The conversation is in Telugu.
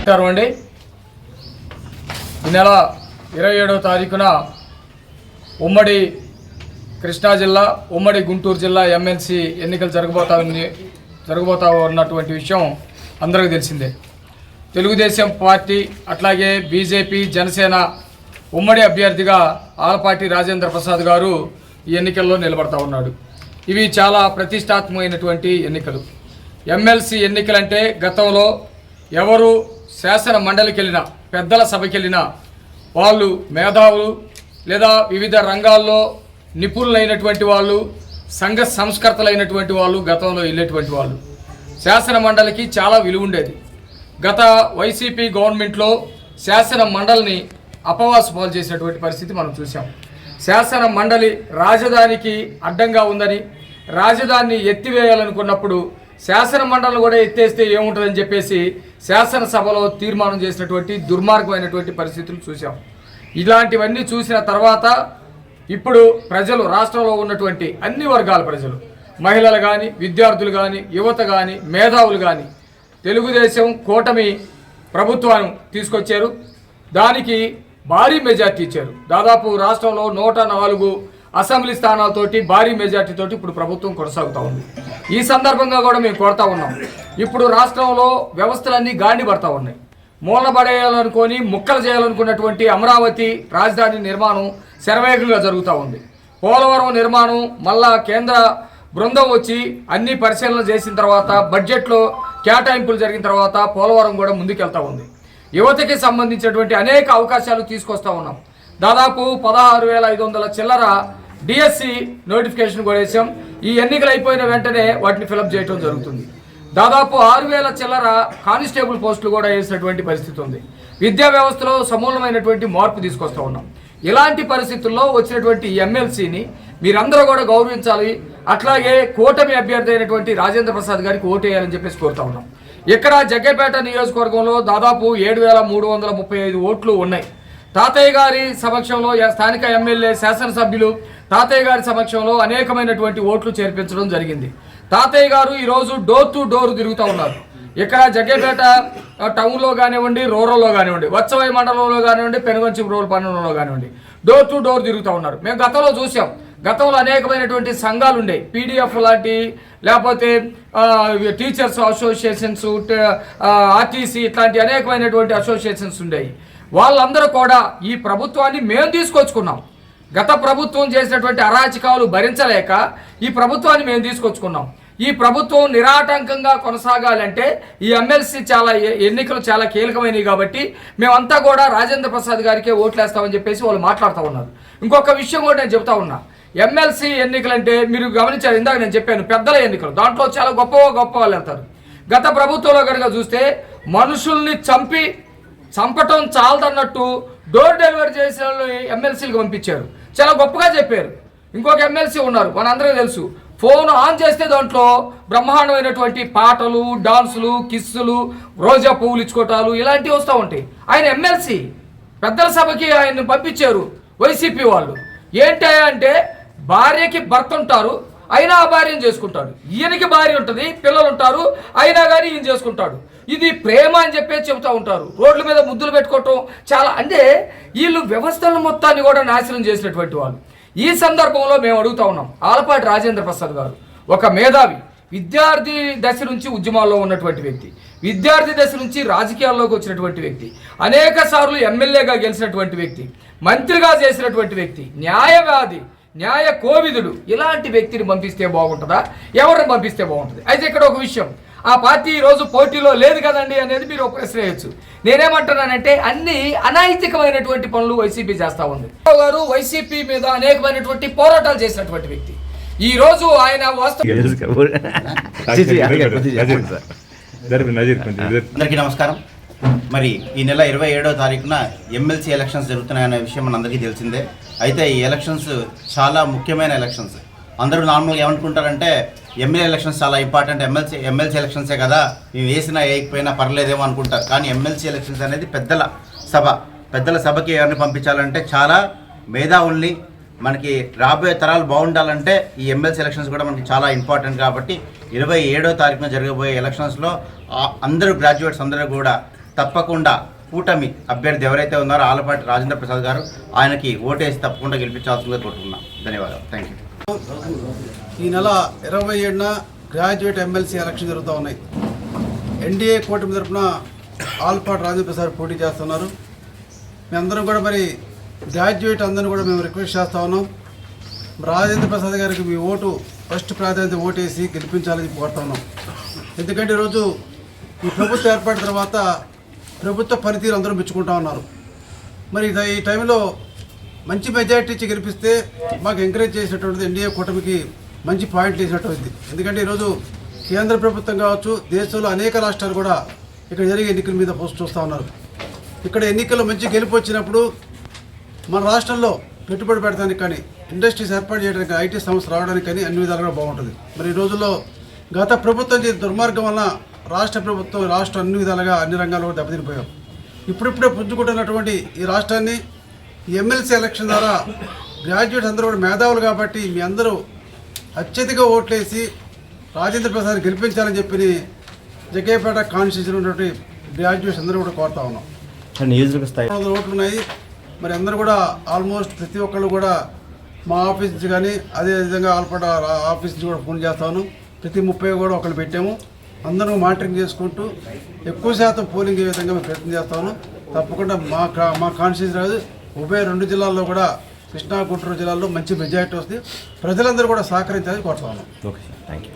నమస్కారం అండి. ఈ నెల ఇరవై ఏడవ తారీఖున ఉమ్మడి కృష్ణా జిల్లా ఉమ్మడి గుంటూరు జిల్లా ఎమ్మెల్సీ ఎన్నికలు జరగబోతా జరగబోతా ఉన్నటువంటి విషయం అందరికీ తెలిసిందే. తెలుగుదేశం పార్టీ అట్లాగే బీజేపీ జనసేన ఉమ్మడి అభ్యర్థిగా ఆలపాటి రాజేంద్ర ప్రసాద్ గారు ఈ ఎన్నికల్లో నిలబడతా ఉన్నాడు. ఇవి చాలా ప్రతిష్టాత్మకమైనటువంటి ఎన్నికలు. ఎమ్మెల్సీ ఎన్నికలంటే గతంలో ఎవరు శాసన మండలికి వెళ్ళినా పెద్దల సభకి వెళ్ళినా వాళ్ళు మేధావులు లేదా వివిధ రంగాల్లో నిపుణులైనటువంటి వాళ్ళు సంఘ సంస్కర్తలైనటువంటి వాళ్ళు గతంలో వెళ్ళేటువంటి వాళ్ళు. శాసన మండలికి చాలా విలువ ఉండేది. గత వైసీపీ గవర్నమెంట్లో శాసన మండలిని అపవాసు పాలు చేసినటువంటి పరిస్థితి మనం చూసాం శాసన మండలి రాజధానికి అడ్డంగా ఉందని రాజధానిని ఎత్తివేయాలనుకున్నప్పుడు శాసన మండలి కూడా ఎత్తేస్తే ఏముంటుందని చెప్పేసి శాసనసభలో తీర్మానం చేసినటువంటి దుర్మార్గమైనటువంటి పరిస్థితులు చూసాం ఇలాంటివన్నీ చూసిన తర్వాత ఇప్పుడు ప్రజలు రాష్ట్రంలో ఉన్నటువంటి అన్ని వర్గాల ప్రజలు మహిళలు కానీ విద్యార్థులు కానీ యువత కానీ మేధావులు కానీ తెలుగుదేశం కూటమి ప్రభుత్వం తీసుకొచ్చారు. దానికి భారీ మెజార్టీ ఇచ్చారు. దాదాపు రాష్ట్రంలో నూట నాలుగు అసెంబ్లీ స్థానాలతోటి భారీ మెజార్టీతోటి ఇప్పుడు ప్రభుత్వం కొనసాగుతూ ఉంది. ఈ సందర్భంగా కూడా మేము కోరుతా ఉన్నాం. ఇప్పుడు రాష్ట్రంలో వ్యవస్థలన్నీ గాండి పడతా ఉన్నాయి. మూలబడేయాలనుకొని ముక్కలు చేయాలనుకున్నటువంటి అమరావతి రాజధాని నిర్మాణం శరవేగంగా జరుగుతూ ఉంది. పోలవరం నిర్మాణం మళ్ళా కేంద్ర బృందం వచ్చి అన్ని పరిశీలన చేసిన తర్వాత బడ్జెట్లో కేటాయింపులు జరిగిన తర్వాత పోలవరం కూడా ముందుకెళ్తా ఉంది. యువతకి సంబంధించినటువంటి అనేక అవకాశాలు తీసుకొస్తా ఉన్నాం. దాదాపు పదహారు వేల ఐదు వందల చిల్లర డిఎస్సి నోటిఫికేషన్ కూడా వేసాం ఈ ఎన్నికలు అయిపోయిన వెంటనే వాటిని ఫిలప్ చేయడం జరుగుతుంది. దాదాపు ఆరు వేల చిల్లర కానిస్టేబుల్ పోస్టులు కూడా వేసినటువంటి పరిస్థితి ఉంది. విద్యా వ్యవస్థలో సమూలమైనటువంటి మార్పు తీసుకొస్తూ ఉన్నాం. ఇలాంటి పరిస్థితుల్లో వచ్చినటువంటి ఎమ్మెల్సీని మీరందరూ కూడా గౌరవించాలి. అట్లాగే కూటమి అభ్యర్థి అయినటువంటి రాజేంద్ర ప్రసాద్ గారికి ఓటేయాలని చెప్పేసి కోరుతా ఉన్నాం. ఇక్కడ జగ్గేపేట నియోజకవర్గంలో దాదాపు ఏడు వేల మూడు వందల ముప్పై ఐదు ఓట్లు ఉన్నాయి. తాతయ్య గారి సమక్షంలో స్థానిక ఎమ్మెల్యే శాసనసభ్యులు తాతయ్య గారి సమక్షంలో అనేకమైనటువంటి ఓట్లు చేర్పించడం జరిగింది. తాతయ్య గారు ఈరోజు డోర్ టు డోర్ తిరుగుతూ ఉన్నారు. ఇక్కడ జగ్గేపేట టౌన్లో కానివ్వండి రూరల్లో కానివ్వండి వచ్చవై మండలంలో కానివ్వండి పెనుగంచి రూరల్ పట్టణంలో కానివ్వండి డోర్ టు డోర్ తిరుగుతూ ఉన్నారు. మేము గతంలో చూసాం. గతంలో అనేకమైనటువంటి సంఘాలు ఉండేవి పీడిఎఫ్ లాంటి లేకపోతే టీచర్స్ అసోసియేషన్స్ ఆర్టీసీ ఇట్లాంటి అనేకమైనటువంటి అసోసియేషన్స్ ఉండేవి వాళ్ళందరూ కూడా ఈ ప్రభుత్వాన్ని మేము తీసుకొచ్చుకున్నాం. గత ప్రభుత్వం చేసినటువంటి అరాచకాలు భరించలేక ఈ ప్రభుత్వాన్ని మేము తీసుకొచ్చుకున్నాం. ఈ ప్రభుత్వం నిరాటంకంగా కొనసాగాలంటే ఈ ఎమ్మెల్సీ చాలా ఎన్నికలు చాలా కీలకమైనవి కాబట్టి మేమంతా కూడా రాజేంద్ర ప్రసాద్ గారికే ఓట్లేస్తామని చెప్పేసి వాళ్ళు మాట్లాడుతూ ఉన్నారు. ఇంకొక విషయం కూడా నేను చెబుతా ఉన్నా. ఎమ్మెల్సీ ఎన్నికలంటే మీరు గమనించారు ఇందాక నేను చెప్పాను పెద్దల ఎన్నికలు. దాంట్లో చాలా గొప్ప గొప్ప వాళ్ళు వెళ్తారు. గత ప్రభుత్వంలో కనుక చూస్తే మనుషుల్ని చంపి చంపటం చాలదన్నట్టు డోర్ డెలివరీ చేసిన వాళ్ళని ఎమ్మెల్సీలకు పంపించారు. చాలా గొప్పగా చెప్పారు. ఇంకొక ఎమ్మెల్సీ ఉన్నారు మనందరికీ తెలుసు. ఫోన్ ఆన్ చేస్తే దాంట్లో బ్రహ్మాండమైనటువంటి పాటలు డాన్సులు కిస్సులు రోజా పువ్వులు ఇచ్చుకోవటాలు ఇలాంటివి వస్తూ ఉంటాయి. ఆయన ఎమ్మెల్సీ పెద్దల సభకి ఆయన్ని పంపించారు వైసీపీ వాళ్ళు. ఏంటి అంటే భార్యకి భర్త ఉంటారు అయినా ఆ భార్యను చేసుకుంటాడు. ఈయనకి భార్య ఉంటుంది పిల్లలు ఉంటారు అయినా కానీ ఈయన చేసుకుంటాడు. ఇది ప్రేమ అని చెప్పేసి చెబుతూ ఉంటారు. రోడ్ల మీద ముద్దులు పెట్టుకోవటం చాలా అంటే వీళ్ళు వ్యవస్థల మొత్తాన్ని కూడా నాశనం చేసినటువంటి వాళ్ళు. ఈ సందర్భంలో మేము అడుగుతా ఉన్నాం. ఆలపాటి రాజేంద్ర ప్రసాద్ గారు ఒక మేధావి విద్యార్థి దశ నుంచి ఉద్యమాల్లో ఉన్నటువంటి వ్యక్తి విద్యార్థి దశ నుంచి రాజకీయాల్లోకి వచ్చినటువంటి వ్యక్తి అనేక సార్లు ఎమ్మెల్యేగా గెలిచినటువంటి వ్యక్తి మంత్రిగా చేసినటువంటి వ్యక్తి న్యాయవాది న్యాయ కోవిదుడు ఇలాంటి వ్యక్తిని పంపిస్తే బాగుంటుందా? ఎవరిని పంపిస్తే బాగుంటుంది? అయితే ఇక్కడ ఒక విషయం. ఆ పార్టీ ఈ రోజు పోటీలో లేదు కదండి అనేది మీరు ఒక ప్రశ్న వేయచ్చు. నేనేమంటున్నానంటే అన్ని అనైతికమైనటువంటి పనులు వైసీపీ చేస్తా ఉంది. గారు వైసీపీ మీద అనేకమైనటువంటి పోరాటాలు చేసినటువంటి వ్యక్తి. ఈ రోజు ఆయన వాస్తవ అందరికీ నమస్కారం. మరి ఈ నెల ఇరవై ఏడో తారీఖున ఎమ్మెల్సీ ఎలక్షన్స్ జరుగుతున్నాయనే విషయం మనందరికీ తెలిసిందే. అయితే ఈ ఎలక్షన్స్ చాలా ముఖ్యమైన ఎలక్షన్స్. అందరూ నార్మల్గా ఏమనుకుంటారంటే ఎమ్మెల్యే ఎలక్షన్స్ చాలా ఇంపార్టెంట్ ఎమ్మెల్సీ ఎమ్మెల్సీ ఎలక్షన్సే కదా మేము వేసినా వేయకపోయినా పర్లేదేమో అనుకుంటారు. కానీ ఎమ్మెల్సీ ఎలక్షన్స్ అనేది పెద్దల సభ. పెద్దల సభకి ఎవరిని పంపించాలంటే చాలా మేధావుల్ని మనకి రాబోయే తరాలు బాగుండాలంటే ఈ ఎమ్మెల్సీ ఎలక్షన్స్ కూడా మనకి చాలా ఇంపార్టెంట్ కాబట్టి ఇరవై ఏడో తారీఖున జరగబోయే ఎలక్షన్స్లో అందరూ గ్రాడ్యుయేట్స్ అందరూ కూడా తప్పకుండా కూటమి అభ్యర్థి ఎవరైతే ఉన్నారో ఆలపాటి రాజేంద్ర ప్రసాద్ గారు ఆయనకి ఓటేసి తప్పకుండా గెలిపించాల్సిందిగా కోరుకుంటున్నాం. ధన్యవాదాలు. థ్యాంక్ యూ ఈ నెల ఇరవై ఏడున గ్రాడ్యుయేట్ ఎమ్మెల్సీ ఎలక్షన్ జరుగుతూ ఉన్నాయి. ఎన్డీఏ కూటమి తరఫున ఆల్పాటి రాజేంద్ర ప్రసాద్ పోటీ చేస్తున్నారు. మేమందరం కూడా మరి గ్రాడ్యుయేట్ అందరిని కూడా మేము రిక్వెస్ట్ చేస్తూ ఉన్నాం. రాజేంద్ర ప్రసాద్ గారికి మీ ఓటు ఫస్ట్ ప్రాధాన్యత ఓటేసి గెలిపించాలని కోరుతా ఉన్నాం. ఎందుకంటే ఈరోజు ఈ ప్రభుత్వం ఏర్పడిన తర్వాత ప్రభుత్వ పనితీరు అందరూ మెచ్చుకుంటా ఉన్నారు. మరి ఈ టైంలో మంచి మెజార్టీ ఇచ్చి గెలిపిస్తే మాకు ఎంకరేజ్ చేసినటువంటిది ఎన్డీఏ కూటమికి మంచి పాయింట్లు వేసినటువంటిది ఎందుకంటే ఈరోజు కేంద్ర ప్రభుత్వం కావచ్చు దేశంలో అనేక రాష్ట్రాలు కూడా ఇక్కడ జరిగే ఎన్నికల మీద పోస్ట్ చూస్తూ ఉన్నారు. ఇక్కడ ఎన్నికల్లో మంచి గెలుపు వచ్చినప్పుడు మన రాష్ట్రంలో పెట్టుబడి పెడతానికి కానీ ఇండస్ట్రీస్ ఏర్పాటు చేయడానికి ఐటీ సంస్థ రావడానికి కానీ అన్ని విధాలుగా బాగుంటుంది. మరి ఈ రోజుల్లో గత ప్రభుత్వం చేసిన దుర్మార్గం వలన రాష్ట్ర ప్రభుత్వం రాష్ట్రం అన్ని విధాలుగా అన్ని రంగాల్లో దెబ్బతినిపోయాం. ఇప్పుడిప్పుడే పుంజుకుంటున్నటువంటి ఈ రాష్ట్రాన్ని ఎమ్మెల్సీ ఎలక్షన్ ద్వారా గ్రాడ్యుయేట్స్ అందరూ కూడా మేధావులు కాబట్టి మీ అందరూ అత్యధిక ఓట్లేసి రాజేంద్ర ప్రసాద్ గెలిపించాలని చెప్పి జగ్గయ్యపేట కాన్స్టిట్యూషన్ ఉన్నటువంటి గ్రాడ్యుయేట్స్ అందరూ కూడా కోరుతా ఉన్నాం. వందల ఓట్లు ఉన్నాయి. మరి అందరూ కూడా ఆల్మోస్ట్ ప్రతి ఒక్కళ్ళు కూడా మా ఆఫీస్ నుంచి కానీ అదేవిధంగా ఆల్పట ఆఫీస్ నుంచి కూడా ఫోన్ చేస్తాను ప్రతి ముప్పై కూడా ఒకళ్ళు పెట్టాము. అందరూ మానిటరింగ్ చేసుకుంటూ ఎక్కువ శాతం పోలింగ్ అయ్యే విధంగా మేము ప్రయత్నం చేస్తాను తప్పకుండా మా కా- మా కాన్స్టిట్యూన్సీ రాదు ఉభయ రెండు జిల్లాల్లో కూడా కృష్ణా గుంటూరు జిల్లాల్లో మంచి మెజారిటీ వస్తుంది. ప్రజలందరూ కూడా సహకరించాలని కోరుతాను ఓకే థ్యాంక్ యూ